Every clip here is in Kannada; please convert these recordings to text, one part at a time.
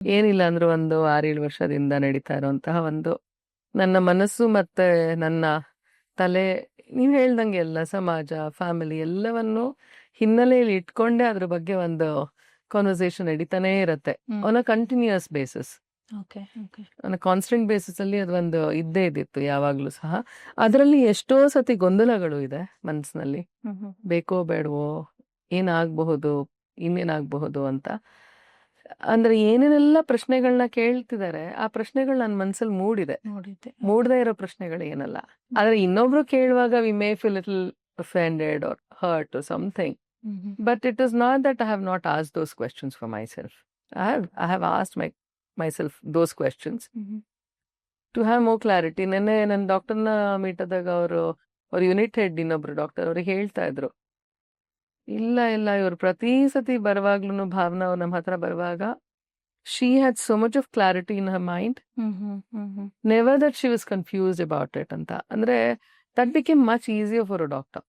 ಏನಿಲ್ಲ ಅಂದ್ರೂ ಒಂದು ಆರೇಳು ವರ್ಷದಿಂದ ನಡೀತಾ ಇರುವಂತಹ ಒಂದು ನನ್ನ ಮನಸ್ಸು ಮತ್ತೆ ನನ್ನ ತಲೆ ನೀವು ಹೇಳ್ದಂಗೆ ಎಲ್ಲ ಸಮಾಜ ಫ್ಯಾಮಿಲಿ ಎಲ್ಲವನ್ನು ಹಿನ್ನೆಲೆಯಲ್ಲಿ ಇಟ್ಕೊಂಡೆ ಅದ್ರ ಬಗ್ಗೆ ಒಂದು ಕಾನ್ವರ್ಸೇಷನ್ ನಡೀತಾನೆ ಇರತ್ತೆ. On uh continuous basis okay uh on constant basis ಅಲ್ಲಿ ಅದೊಂದು ಇದ್ದೇ ಇದ್ದಿತ್ತು ಯಾವಾಗ್ಲೂ ಸಹ. ಅದರಲ್ಲಿ ಎಷ್ಟೋ ಸತಿ ಗೊಂದಲಗಳು ಇದೆ ಮನಸ್ಸಿನಲ್ಲಿ ಬೇಕೋ ಬೇಡವೋ ಏನಾಗಬಹುದು ಇನ್ನೇನಾಗಬಹುದು ಅಂತ. ಅಂದ್ರೆ ಏನೇನೆಲ್ಲ ಪ್ರಶ್ನೆಗಳನ್ನ ಕೇಳ್ತಿದ್ದಾರೆ ಆ ಪ್ರಶ್ನೆಗಳು ನನ್ನ ಮನಸ್ಸಲ್ಲಿ ಮೂಡಿದೆ. ಮೂಡದೆ. ಇರೋ ಪ್ರಶ್ನೆಗಳು ಏನಲ್ಲ. ಆದ್ರೆ ಇನ್ನೊಬ್ರು ಕೇಳುವಾಗ we may feel little offended or hurt something but it is not that I have not as those questions for myself I have I have asked my myself those questions to have more clarity ನೆನ್ನೆ ನನ್ನ ಡಾಕ್ಟರ್ನ ಮೀಟ್ ಆದಾಗ ಅವರು ಅವ್ರ ಯುನಿಟ್ ಹೆಡ್ ಇನ್ನೊಬ್ರು ಡಾಕ್ಟರ್ ಅವ್ರಿಗೆ ಹೇಳ್ತಾ ಇದ್ರು. ಇಲ್ಲ ಇಲ್ಲ. ಇವರು ಪ್ರತಿ ಸತಿ ಬರುವಾಗ್ಲೂ ಭಾವನಾ ಅವ್ರು ನಮ್ಮ ಹತ್ರ ಬರುವಾಗ she had so much of clarity in her mind never that she was confused about it ಅಂತ. ಅಂದ್ರೆ that became much easier for a doctor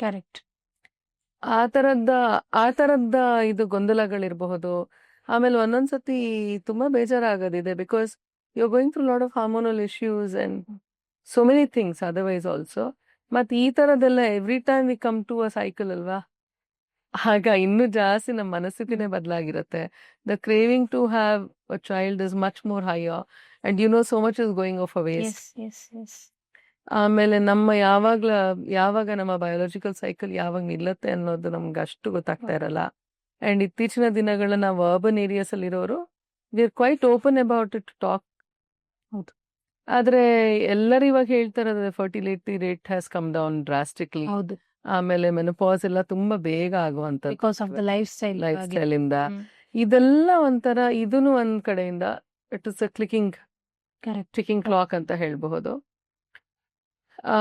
correct ಆ ತರದ್ದ ಆ ತರದ್ದ ಇದು ಗೊಂದಲಗಳಿರಬಹುದು. ಆಮೇಲೆ ಒಂದೊಂದ್ಸತಿ ತುಂಬಾ ಬೇಜಾರಾಗೋದಿದೆ because you going through lot of hormonal issues and so many things otherwise also ಮತ್ತೆ ಈ ತರದೆಲ್ಲ every time we come to a cycle ಅಲ್ವಾ? ಆಗ ಇನ್ನೂ ಜಾಸ್ತಿ ನಮ್ಮ ಮನಸ್ಥಿತಿನೇ ಬದಲಾಗಿರುತ್ತೆ. The craving to have a child is much more higher and you know so much is going of a ways. ಆಮೇಲೆ ನಮ್ಮ ಯಾವಾಗ್ಲ ಯಾವಾಗ ನಮ್ಮ ಬಯೋಲಾಜಿಕಲ್ ಸೈಕಲ್ ಯಾವಾಗ ನಿಲ್ಲತ್ತೆ ಅನ್ನೋದು ನಮ್ಗೆ ಅಷ್ಟು ಗೊತ್ತಾಗ್ತಾ ಇರಲ್ಲ. ಅಂಡ್ ಇತ್ತೀಚಿನ ದಿನಗಳ ನಾವು ಅರ್ಬನ್ ಏರಿಯಾಸ್ ಅಲ್ಲಿ ಇರೋರು we are quite open about it talk. ಹೌದು. ಆದ್ರೆ ಎಲ್ಲರೂ ಇವಾಗ ಹೇಳ್ತಾರೆ fertility rate has come down drastically. ಹೌದು. ಆಮೇಲೆ ಮೆನಪಾಸ್ ಎಲ್ಲ ತುಂಬಾ ಬೇಗ ಆಗುವಂತ because of the lifestyle lifestyle ಇಂದ. ಇದೆಲ್ಲ ಒಂಥರ ಇದನ್ನು ಒಂದ್ ಕಡೆಯಿಂದ it is a clicking ticking clock ಅಂತ ಹೇಳಬಹುದು. ಆ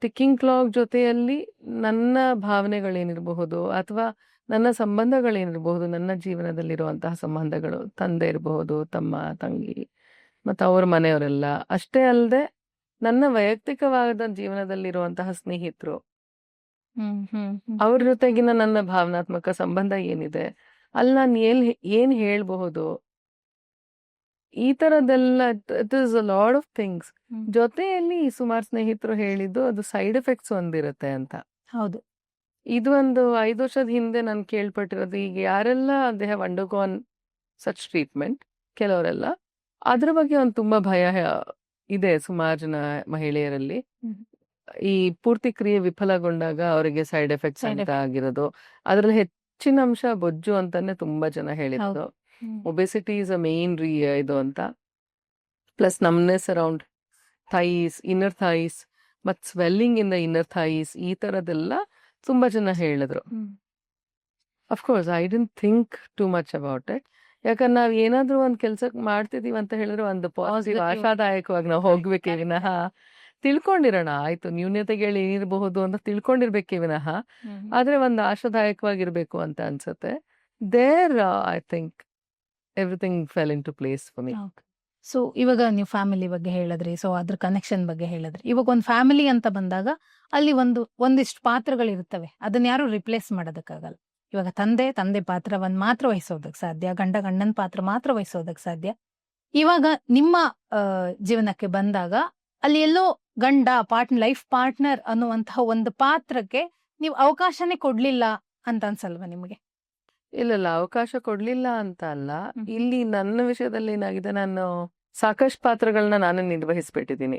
ಟಿಕ್ಕಿಂಗ್ ಕ್ಲಾಕ್ ಜೊತೆಯಲ್ಲಿ ನನ್ನ ಭಾವನೆಗಳೇನಿರಬಹುದು ಅಥವಾ ನನ್ನ ಸಂಬಂಧಗಳೇನಿರಬಹುದು ನನ್ನ ಜೀವನದಲ್ಲಿರುವಂತಹ ಸಂಬಂಧಗಳು ತಂದೆ ಇರಬಹುದು ತಮ್ಮ ತಂಗಿ ಮತ್ತು ಅವ್ರ ಮನೆಯವರೆಲ್ಲ. ಅಷ್ಟೇ ಅಲ್ಲದೆ ನನ್ನ ವೈಯಕ್ತಿಕವಾದ ಜೀವನದಲ್ಲಿರುವಂತಹ ಸ್ನೇಹಿತರು ಹ್ಮ್ ಹ್ಮ್ ಹ್ಮ್. ಅವ್ರ ಜೊತೆಗಿನ ನನ್ನ ಭಾವನಾತ್ಮಕ ಸಂಬಂಧ ಏನಿದೆ ಅಲ್ಲಿ ನಾನು ಏನ್ ಏನ್ ಹೇಳ್ಬಹುದು ಈ ತರದೆಲ್ಲ it is a lot of things hmm. ಜೊತೆಯಲ್ಲಿ ಸುಮಾರು ಸ್ನೇಹಿತರು ಹೇಳಿದ್ದು ಅದು ಸೈಡ್ ಎಫೆಕ್ಟ್ಸ್ ಒಂದಿರುತ್ತೆ ಅಂತ. ಹೌದು. ಇದು ಒಂದು ಐದು ವರ್ಷದ ಹಿಂದೆ ನಾನು ಕೇಳ್ಪಟ್ಟಿರೋದು ಈಗ ಯಾರೆಲ್ಲ they have undergone such treatment ಕೆಲವರೆಲ್ಲ ಅದ್ರ ಬಗ್ಗೆ ಒಂದು ತುಂಬಾ ಭಯ ಹ- ಇದೆ ಸುಮಾರು ಜನ ಮಹಿಳೆಯರಲ್ಲಿ. ಹ್ಮ್. ಈ ಪೂರ್ತಿ ಕ್ರಿಯೆ ವಿಫಲಗೊಂಡಾಗ ಅವರಿಗೆ ಸೈಡ್ ಎಫೆಕ್ಟ್ಸ್ ಅಂತ ಆಗಿರೋದು. ಅದ್ರಲ್ಲಿ ಹೆಚ್ಚಿನ ಅಂಶ ಬೊಜ್ಜು ಅಂತಾನೆ ತುಂಬಾ ಜನ ಹೇಳಿದ್ರು. ಒಬೆಸಿಟಿ ಇಸ್ ಅ ಮೇನ್ ರೀ ಇದು ಅಂತ. Plus numbness around thighs inner thighs ಮತ್ swelling in the inner thighs ಈ ತರದೆಲ್ಲ ತುಂಬಾ ಜನ ಹೇಳಿದ್ರು. Of course I didn't think too much about it ಯಾಕಂದ್ರೆ ನಾವ್ ಏನಾದ್ರೂ ಒಂದ್ ಕೆಲ್ಸಕ್ಕೆ ಮಾಡ್ತಿದೀವಿ ಅಂತ ಹೇಳಿದ್ರೆ ಒಂದು ಪಾಸಿಟಿವ್. ಆಶಾದಾಯಕವಾಗಿ ನಾವು ಹೋಗ್ಬೇಕೇ ವಿನಃ. ತಿಳ್ಕೊಂಡಿರೋಣ. ಆಯ್ತು ನ್ಯೂನ್ಯತೆಗಳು ಏನಿರಬಹುದು ಅಂತ ತಿಳ್ಕೊಂಡಿರ್ಬೇಕೇ ವಿನಃ. ಆದ್ರೆ ಒಂದು ಆಶಾದಾಯಕವಾಗಿರ್ಬೇಕು ಅಂತ ಅನ್ಸುತ್ತೆ. There I think everything fell into place for me so ಇವಾಗ ನೀವು ಫ್ಯಾಮಿಲಿ ಬಗ್ಗೆ ಹೇಳಿದ್ರಿ ಸೊ ಅದ್ರ ಕನೆಕ್ಷನ್ ಬಗ್ಗೆ ಹೇಳಿದ್ರಿ. ಇವಾಗ ಒಂದು ಫ್ಯಾಮಿಲಿ ಅಂತ ಬಂದಾಗ ಅಲ್ಲಿ ಒಂದು ಒಂದಿಷ್ಟು ಪಾತ್ರಗಳಿರ್ತವೆ ಅದನ್ನ ಯಾರು ರಿಪ್ಲೇಸ್ ಮಾಡೋದಕ್ಕಾಗಲ್ಲ. ಇವಾಗ ತಂದೆ ತಂದೆ ಪಾತ್ರವನ್ನ ಮಾತ್ರ ವಹಿಸೋದಕ್ಕೆ ಸಾಧ್ಯ ಗಂಡ ಗಂಡನ ಪಾತ್ರ ಮಾತ್ರ ವಹಿಸೋದಕ್ಕೆ ಸಾಧ್ಯ. ಇವಾಗ ನಿಮ್ಮ ಆ, ಜೀವನಕ್ಕೆ ಬಂದಾಗ ಅಲ್ಲಿ ಎಲ್ಲೋ ಗಂಡ ಪಾರ್ಟ್ ಲೈಫ್ ಪಾರ್ಟ್ನರ್ ಅನ್ನುವಂತಹ ಒಂದು ಪಾತ್ರಕ್ಕೆ ನೀವು ಅವಕಾಶನೇ ಕೊಡ್ಲಿಲ್ಲ ಅಂತ ಅನ್ಸಲ್ವಾ ನಿಮಗೆ? ಇಲ್ಲ ಇಲ್ಲ ಅವಕಾಶ ಕೊಡ್ಲಿಲ್ಲ ಅಂತ ಅಲ್ಲ. ಇಲ್ಲಿ ನನ್ನ ವಿಷಯದಲ್ಲಿ ಏನಾಗಿದೆ ನಾನು ಸಾಕಷ್ಟು ಪಾತ್ರಗಳನ್ನ ನಾನು ನಿರ್ವಹಿಸ್ಬಿಟ್ಟಿದ್ದೀನಿ.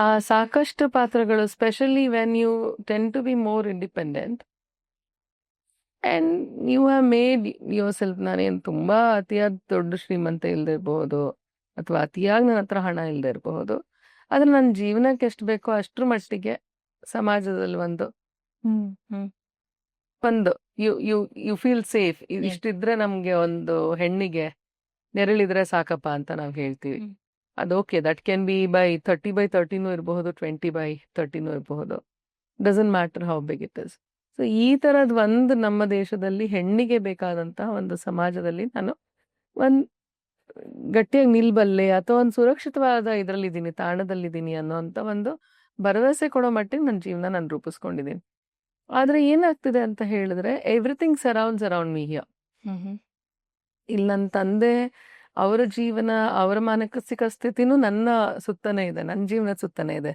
ಆ ಸಾಕಷ್ಟು ಪಾತ್ರಗಳು specially when you tend to be more independent and you have made yourself ನಾನೇನು ತುಂಬಾ ಅತಿಯಾದ ದೊಡ್ಡ ಶ್ರೀಮಂತ ಇಲ್ದಿರಬಹುದು ಅಥವಾ ಅತಿಯಾಗಿ ನನ್ನ ಹತ್ರ ಹಣ ಇಲ್ಲದೆ ಇರಬಹುದು. ಆದ್ರೆ ನನ್ನ ಜೀವನಕ್ಕೆ ಎಷ್ಟು ಬೇಕೋ ಅಷ್ಟ್ರ ಮಟ್ಟಿಗೆ ಸಮಾಜದಲ್ಲಿ ಒಂದು ಒಂದು you you you feel safe. ಇಷ್ಟಿದ್ರೆ ನಮ್ಗೆ ಒಂದು ಹೆಣ್ಣಿಗೆ ನೆರಳಿದ್ರೆ ಸಾಕಪ್ಪ ಅಂತ ನಾವ್ ಹೇಳ್ತೀವಿ. ಅದು okay that can be by thirty by ತರ್ಟಿನೂ ಇರಬಹುದು ಟ್ವೆಂಟಿ ಬೈ ತರ್ಟಿನೂ ಇರಬಹುದು. Doesn't matter how big it is so ಈ ತರದ್ ಒಂದು ನಮ್ಮ ದೇಶದಲ್ಲಿ ಹೆಣ್ಣಿಗೆ ಬೇಕಾದಂತಹ ಒಂದು ಸಮಾಜದಲ್ಲಿ ನಾನು ಒಂದ್ ಗಟ್ಟಿಯಾಗಿ ನಿಲ್ಬಲ್ಲೆ ಅಥವಾ ಒಂದು ಸುರಕ್ಷಿತವಾದ ಇದರಲ್ಲಿದ್ದೀನಿ ತಾಣದಲ್ಲಿದ್ದೀನಿ ಅನ್ನೋಂಥ ಒಂದು ಭರವಸೆ ಕೊಡೋ ಮಟ್ಟಿಗೆ ನನ್ನ ಜೀವನ ನಾನು ರೂಪಿಸ್ಕೊಂಡಿದ್ದೀನಿ. ಆದ್ರೆ ಏನಾಗ್ತಿದೆ ಅಂತ ಹೇಳಿದ್ರೆ everything surrounds around me here ಇಲ್ಲಿ ನನ್ನ ತಂದೆ ಅವರ ಜೀವನ ಅವರ ಮಾನಸಿಕ ಸ್ಥಿತಿನೂ ನನ್ನ ಸುತ್ತನೇ ಇದೆ ನನ್ನ ಜೀವನದ ಸುತ್ತನೇ ಇದೆ.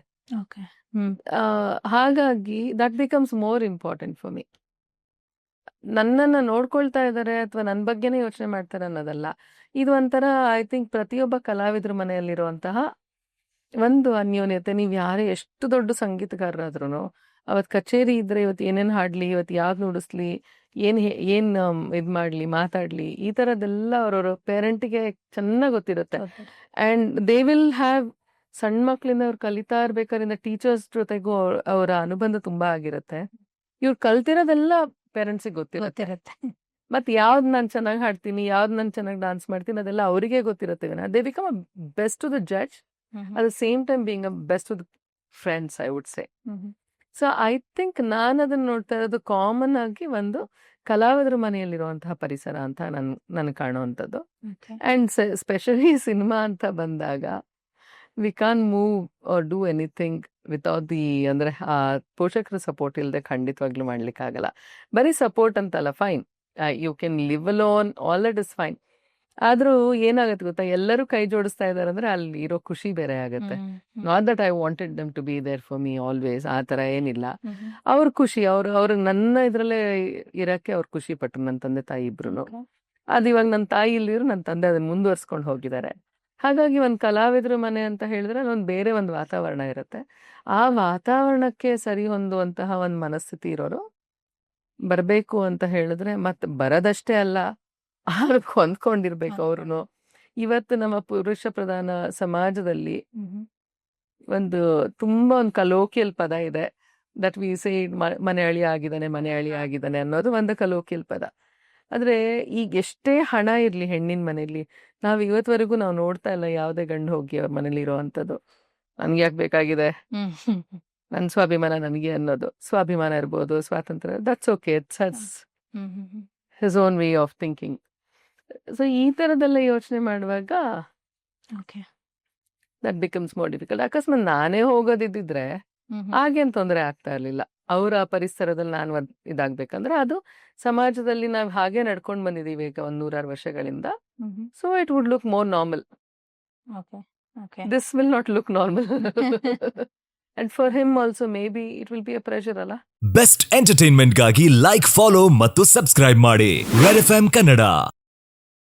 ಹಾಗಾಗಿ that becomes more important for me ನನ್ನನ್ನು ನೋಡ್ಕೊಳ್ತಾ ಇದ್ದಾರೆ ಅಥವಾ ನನ್ನ ಬಗ್ಗೆನೇ ಯೋಚನೆ ಮಾಡ್ತಾರೆ ಅನ್ನೋದಲ್ಲ. ಇದು ಒಂಥರ ಐ ಥಿಂಕ್ ಪ್ರತಿಯೊಬ್ಬ ಕಲಾವಿದ್ರ ಮನೆಯಲ್ಲಿರುವಂತಹ ಒಂದು ಅನ್ಯೋನ್ಯತೆ. ನೀವು ಯಾರೇ ಎಷ್ಟು ದೊಡ್ಡ ಸಂಗೀತಗಾರರಾದ್ರೂ ಅವತ್ತು ಕಚೇರಿ ಇದ್ರೆ ಇವತ್ತು ಏನೇನು ಹಾಡಲಿ ಇವತ್ತು ಯಾವ್ದು ನುಡಿಸ್ಲಿ ಏನು ಏನು ಇದು ಮಾಡಲಿ ಮಾತಾಡಲಿ ಈ ಥರದ್ದೆಲ್ಲ ಅವ್ರವ್ರ ಪೇರೆಂಟಿಗೆ ಚೆನ್ನಾಗಿ ಗೊತ್ತಿರುತ್ತೆ. ಆ್ಯಂಡ್ ದೇ ವಿಲ್ ಹ್ಯಾವ್ ಸಣ್ಣ ಮಕ್ಕಳಿಂದ ಅವ್ರು ಕಲಿತಾ ಇರ್ಬೇಕಾದ್ರಿಂದ ಟೀಚರ್ಸ್ ಜೊತೆಗೂ ಅವ್ರ ಅವರ ಅನುಬಂಧ ತುಂಬಾ ಆಗಿರುತ್ತೆ. ಇವ್ರು ಕಲ್ತಿರೋದೆಲ್ಲ ಪೇರೆಂಟ್ಸಿಗೆ ಗೊತ್ತಿರುತ್ತೆ. ಗೊತ್ತಿರುತ್ತೆ. ಮತ್ತೆ ಯಾವ್ದು ನಾನು ಚೆನ್ನಾಗಿ ಹಾಡ್ತೀನಿ ಯಾವ್ದು ನಾನು ಚೆನ್ನಾಗಿ ಡಾನ್ಸ್ ಮಾಡ್ತೀನಿ ಅದೆಲ್ಲ ಅವರಿಗೆ ಗೊತ್ತಿರುತ್ತೆ they become a best to the judge at the same time being a best to the friends I would say so I think ನಾನು ಅದನ್ನ ನೋಡ್ತಾ ಇರೋದು ಕಾಮನ್ ಆಗಿ ಒಂದು ಕಲಾವಿದರ ಮನೆಯಲ್ಲಿರುವಂತಹ ಪರಿಸರ ಅಂತ ನನ್ ನನಗೆ ಕಾಣುವಂಥದ್ದು. ಅಂಡ್ ಸ್ಪೆಷಲಿ ಸಿನಿಮಾ ಅಂತ ಬಂದಾಗ we can move or do anything without the ಅಂದ್ರೆ ಆ ಪೋಷಕರ ಸಪೋರ್ಟ್ ಇಲ್ಲದೆ ಖಂಡಿತವಾಗ್ಲೂ ಮಾಡ್ಲಿಕ್ಕಾಗಲ್ಲ ಬರೀ ಸಪೋರ್ಟ್ ಅಂತಲ್ಲ fine you can live alone all that is fine ಆದ್ರೂ ಏನಾಗುತ್ತೆ ಗೊತ್ತಾ ಎಲ್ಲರೂ ಕೈ ಜೋಡಿಸ್ತಾ ಇದಾರೆ ಅಂದ್ರೆ ಅಲ್ಲಿ ಇರೋ ಖುಷಿ ಬೇರೆ ಆಗುತ್ತೆ. Not that I wanted them to be there for me always ಆ ತರ ಏನಿಲ್ಲ. ಅವ್ರ ಖುಷಿ ಅವ್ರು ಅವ್ರು ನನ್ನ ಇದ್ರಲ್ಲೇ ಇರಕ್ಕೆ ಅವ್ರು ಖುಷಿ ಪಟ್ರು ನನ್ನ ತಂದೆ ತಾಯಿ ಇಬ್ರು ಅದು ಇವಾಗ ನನ್ನ ತಾಯಿ ಇಲ್ಲಿರು ನನ್ನ ತಂದೆ ಅದನ್ನ ಮುಂದುವರ್ಸ್ಕೊಂಡು ಹೋಗಿದ್ದಾರೆ. ಹಾಗಾಗಿ ಒಂದು ಕಲಾವಿದ್ರ ಮನೆ ಅಂತ ಹೇಳಿದ್ರೆ ಅಲ್ಲೊಂದು ಬೇರೆ ಒಂದು ವಾತಾವರಣ ಇರುತ್ತೆ. ಆ ವಾತಾವರಣಕ್ಕೆ ಸರಿ ಹೊಂದುವಂತಹ ಒಂದು ಮನಸ್ಥಿತಿ ಇರೋರು ಬರಬೇಕು ಅಂತ ಹೇಳಿದ್ರೆ ಮತ್ತೆ ಬರದಷ್ಟೇ ಅಲ್ಲ ಅದಕ್ಕೆ ಹೊಂದ್ಕೊಂಡಿರ್ಬೇಕು ಅವ್ರು ಇವತ್ತು ನಮ್ಮ ಪುರುಷ ಪ್ರಧಾನ ಸಮಾಜದಲ್ಲಿ ಒಂದು ತುಂಬಾ ಒಂದು ಕಲೋಕಿಯಲ್ ಪದ ಇದೆ. ದಟ್ ವಿ ಸೇ ಮನೆ ಅಳಿ ಆಗಿದ್ದಾನೆ ಮನೆ ಅಳಿ ಆಗಿದ್ದಾನೆ ಅನ್ನೋದು ಒಂದು ಕಲೋಕಿಯಲ್ ಪದ. ಆದ್ರೆ ಈಗ ಎಷ್ಟೇ ಹಣ ಇರ್ಲಿ ಹೆಣ್ಣಿನ ಮನೆಯಲ್ಲಿ ನಾವು ಇವತ್ವರೆಗೂ ನಾವು ನೋಡ್ತಾ ಇಲ್ಲ ಯಾವುದೇ ಗಂಡು ಹೋಗಿ ಅವ್ರ ಮನೇಲಿ ಇರೋವಂಥದ್ದು ನನ್ಗೆ ಯಾಕೆ ಬೇಕಾಗಿದೆ? ನನ್ನ ಸ್ವಾಭಿಮಾನ ನನಗೆ ಅನ್ನೋದು. ಸ್ವಾಭಿಮಾನ ಇರ್ಬೋದು ಸ್ವಾತಂತ್ರ್ಯ that's okay it's his own way of thinking so ಈ ಥರದೆಲ್ಲ ಯೋಚನೆ ಮಾಡುವಾಗ okay that becomes more difficult ಅಕಸ್ಮಾತ್ ನಾನೇ ಹೋಗೋದಿದ್ದಿದ್ರೆ ಹಾಗೇನ್ ತೊಂದರೆ ಆಗ್ತಾ ಇರ್ಲಿಲ್ಲ. ಅವರ ಪರಿಸರದಲ್ಲಿ ನಾನು ಇದಾಗಬೇಕಂದ್ರೆ ಅದು ಸಮಾಜದಲ್ಲಿ ನಾವು ಹಾಗೆ ನಡ್ಕೊಂಡು ಬಂದಿದ್ದೀವಿ ಈಗ ಒಂದ್ ನೂರಾರು ವರ್ಷಗಳಿಂದ. So it would look more normal okay okay this will not look normal and for him also maybe it will be a pressure ಅಲ್ಲ? ಬೆಸ್ಟ್ ಎಂಟರ್ಟೈನ್ಮೆಂಟ್ಗಾಗಿ ಲೈಕ್ ಫಾಲೋ ಮತ್ತು ಸಬ್ಸ್ಕ್ರೈಬ್ ಮಾಡಿ. Red F Kannada